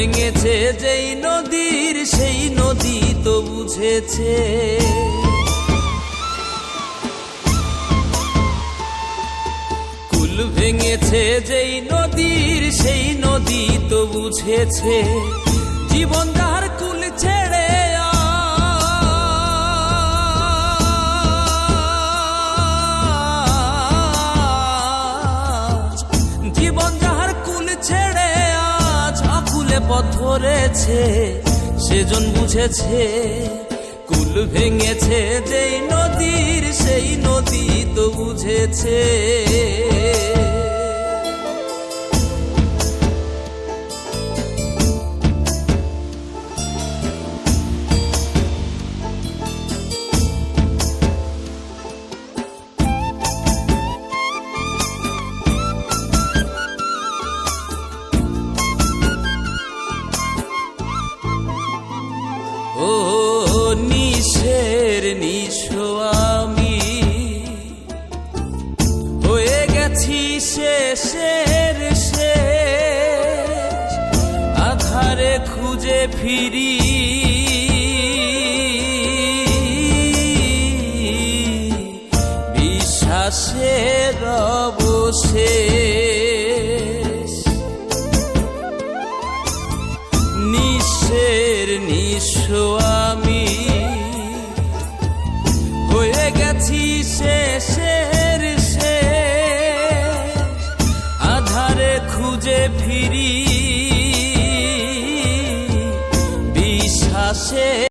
ভেঙেছে, যেই নদীর সেই নদী তো বুঝেছে। কুল ভেঙেছে, যেই নদীর সেই নদী তো বুঝেছে। জীবন যার কুল ছেড়ে জীবন যাহার কুল ছেড়ে আকুলে পথ ধরেছে সেজন বুঝেছে কুল ভেঙেছে যেই নদীর সেই নদী তো বুঝেছে। নিশো আমি। হয়ে গেছি শেষের শেষ আধারে খুঁজে ফিরি। বিশ্বাসের অবশেষ নিঃশের নিঃস্ব শেষের শেষ। আধারে খুঁজে ফিরি। বিশ্বাসে